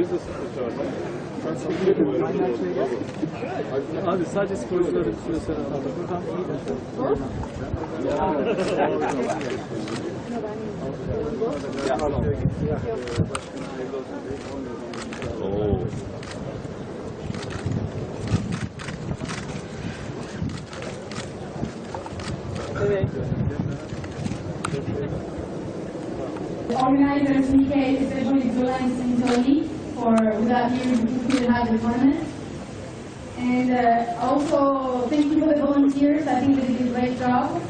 Teşekkür ederim. Abi sadece sporcuların süresini alalım. Buradan iyi de. Oo. The organizers, Nike, especially Julian and Tony, for without you, we couldn't have the tournament. And uh, also, thank you for the volunteers. I think they did a great job.